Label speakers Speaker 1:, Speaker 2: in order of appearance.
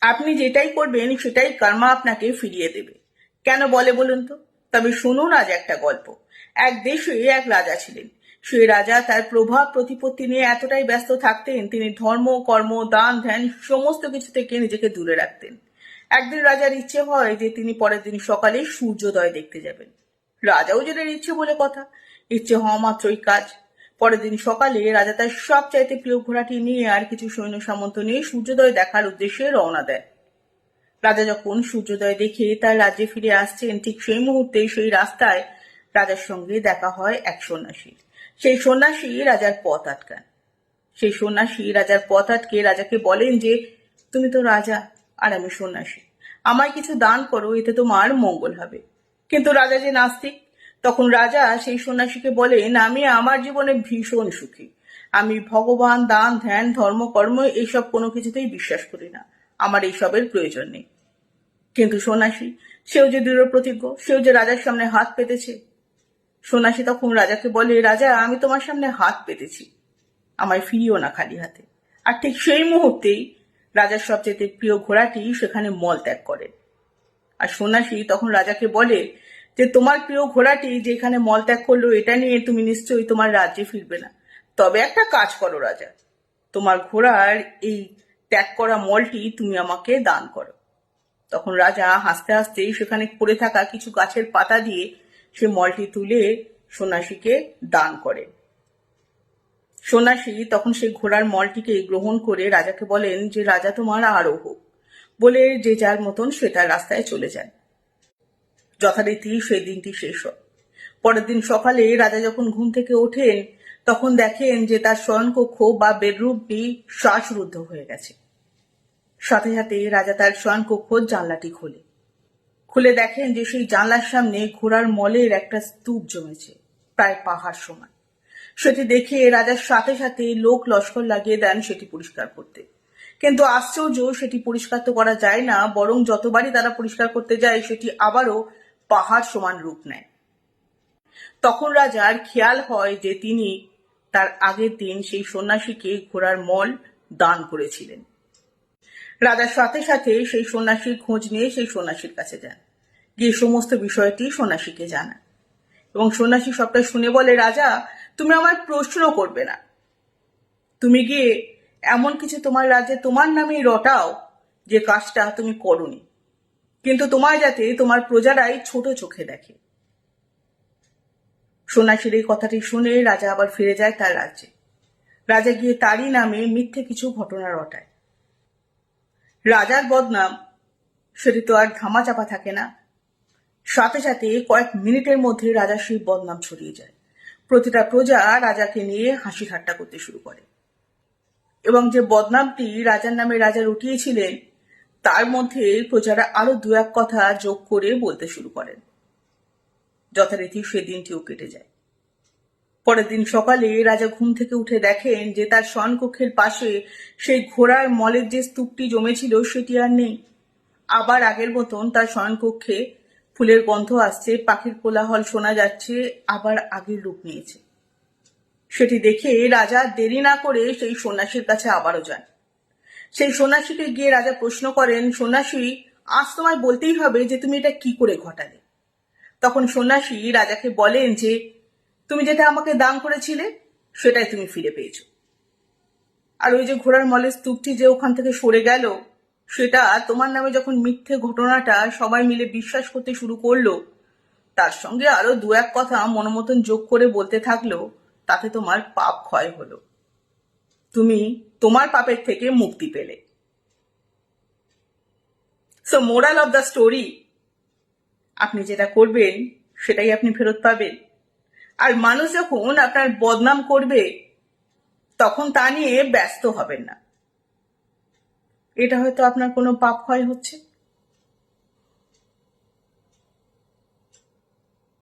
Speaker 1: আপনি যেটাই করবেন, সেটাই কর্মা আপনাকে ফিরিয়ে দেবে। কেন বলে বলুন তো? তবে শুনুন আজ একটা গল্প। এক দেশে এক রাজা ছিলেন। সেই রাজা তার প্রভাব প্রতিপত্তি নিয়ে এতটাই ব্যস্ত থাকতেন, তিনি ধর্ম, কর্ম, দান, ধ্যান সমস্ত কিছু থেকে নিজেকে দূরে রাখতেন। একদিন রাজার ইচ্ছে হয় যে তিনি পরের দিন সকালে সূর্যোদয় দেখতে যাবেন। রাজাও জেনের ইচ্ছে বলে কথা, ইচ্ছে হওয়া মাত্রই কাজ। পরের দিন সকালে রাজা তার সব চাইতে প্রিয় ঘোড়াটি নিয়ে আর কিছু সৈন্য সামন্ত নিয়ে সূর্যোদয় দেখার উদ্দেশ্যে রওনা দেয় রাজা যখন সূর্যোদয় দেখে তার রাজ্যে ফিরে আসছেন, ঠিক সেই মুহূর্তে সেই রাস্তায় রাজার সঙ্গে দেখা হয় এক সন্ন্যাসী সেই সন্ন্যাসী রাজার পথ আটকান। সেই সন্ন্যাসী রাজার পথ আটকে রাজাকে বলেন যে, তুমি তো রাজা, আর আমি সন্ন্যাসী। আমায় কিছু দান করো, এতে তোমার মঙ্গল হবে। কিন্তু রাজা যে নাস্তিক তখন রাজা সেই সন্ন্যাসীকে বলেন আমি আমার জীবনে ভীষণ সুখী। আমি ভগবান, দান, ধ্যান, ধর্ম, কর্ম এইসব কোনো কিছুতেই বিশ্বাস করি না। আমার এইসবের প্রয়োজন নেই। কিন্তু সন্ন্যাসী, সেও যে দৃঢ় প্রতিজ্ঞ সেও যে রাজার সামনে হাত পেতেছে। সন্ন্যাসী তখন রাজাকে বলে, রাজা, আমি তোমার সামনে হাত পেতেছি। আমায় ফিরিও না খালি হাতে। আর ঠিক সেই মুহূর্তেই রাজার সবচেয়ে প্রিয় ঘোড়াটি সেখানে মল ত্যাগ করে। আর সন্ন্যাসী তখন রাজাকে বলে যে তোমার প্রিয় ঘোড়াটি যেখানে মল ত্যাগ করল, এটা নিয়ে তুমি নিশ্চয়ই তোমার রাজ্যে ফিরবে না। তবে একটা কাজ করো রাজা, তোমার ঘোড়ার এই ত্যাগ করা মলটি তুমি আমাকে দান করো। তখন রাজা হাসতে হাসতে সেখানে পড়ে থাকা কিছু গাছের পাতা দিয়ে সে মলটি তুলে সন্ন্যাসীকে দান করে। সন্ন্যাসী তখন সেই ঘোড়ার মলটিকে গ্রহণ করে রাজাকে বলেন যে, রাজা তোমার আরও হোক বলে যে যার মতন সে তার রাস্তায় চলে যায়। যথারীতি সেই দিনটি শেষ হয়। পরের দিন সকালে রাজা যখন ঘুম থেকে ওঠেন, তখন দেখেন যে তার শয়নকক্ষ বা বেডরুমটি শ্বাসরুদ্ধ হয়ে গেছে। সাথে সাথে রাজা তার শয়নকক্ষ জানলাটি খোলে। খুলে দেখেন যে সেই জানলার সামনে ঘোড়ার মলের একটা স্তূপ জমেছে, প্রায় পাহাড় সমান। সেটি দেখে রাজার সাথে সাথে লোক লস্কর লাগিয়ে দেন সেটি পরিষ্কার করতে। কিন্তু আশ্চর্য, সেটি পরিষ্কার তো করা যায় না, বরং যতবারই তারা পরিষ্কার করতে যায়, সেটি আবারও পাহাড় সমান রূপ নেয়। তখন রাজার খেয়াল হয় যে তিনি তার আগের দিন সেই সন্ন্যাসীকে ঘোড়ার মল দান করেছিলেন। রাজার সাথে সাথে সেই সন্ন্যাসীর খোঁজ নিয়ে সেই সন্ন্যাসীর কাছে যান। গিয়ে সমস্ত বিষয়টি সন্ন্যাসীকে জানান এবং সন্ন্যাসী সবটা শুনে বলে, রাজা, তুমি আমার প্রশ্ন করবে না। তুমি গিয়ে এমন কিছু তোমার রাজ্যে তোমার নামেই রটাও যে কাজটা তুমি করনি। কিন্তু তোমায় যাতে তোমার প্রজারাই ছোট চোখে দেখে। সন্ন্যাসীর এই কথাটি শুনে রাজা আবার ফিরে যায় তার রাজ্যে। রাজা গিয়ে তারই নামে মিথ্যে কিছু ঘটনা রটায়। রাজার বদনাম, সেটি তো আর ধামাচাপা থাকে না। সাথে সাথে কয়েক মিনিটের মধ্যে রাজার সেই বদনাম ছড়িয়ে যায়। প্রতিটা প্রজা রাজাকে নিয়ে হাসি ঠাট্টা করতে শুরু করে। এবং যে বদনামটি রাজার নামে রাজা রটিয়েছিলেন তার মধ্যে প্রজারা আরও দু এক কথা যোগ করে বলতে শুরু করেন। যথারীতি সেদিনটিও কেটে যায়। পরের দিন সকালে রাজা ঘুম থেকে উঠে দেখেন যে তার শয়নকক্ষের পাশে সেই ঘোড়ার মলের যে স্তূপটি জমেছিল সেটি আর নেই। আবার আগের মতন তার শয়নকক্ষে ফুলের গন্ধ আসছে, পাখির কোলাহল শোনা যাচ্ছে, আবার আগের রূপ নিয়েছে। সেটি দেখে রাজা দেরি না করে সেই সন্ন্যাসীর কাছে আবারও যান। সেই সন্ন্যাসীকে গিয়ে রাজা প্রশ্ন করেন, সন্ন্যাসী, আজ তোমায় বলতেই হবে যে তুমি এটা কি করে ঘটালে? তখন সন্ন্যাসী রাজাকে বলেন যে, তুমি যেটা আমাকে দান করেছিলে, সেটাই তুমি ফিরে পেয়েছ। আর ওই যে ঘোড়ার মলের স্তূপটি যে ওখান থেকে সরে গেল, সেটা তোমার নামে যখন মিথ্যে ঘটনাটা সবাই মিলে বিশ্বাস করতে শুরু করল, তার সঙ্গে আরও দু এক কথা মনোমতন যোগ করে বলতে থাকল, তাতে তোমার পাপ ক্ষয় হলো। তুমি তোমার পাপের থেকে মুক্তি পেলে। So moral of the story আপনি যেটা করবেন, সেটাই আপনি ফেরত পাবেন। আর মানুষ যখন আপনার বদনাম করবে, তখন তা নিয়ে ব্যস্ত হবেন না। এটা হয়তো আপনার কোনো পাপ ক্ষয় হচ্ছে।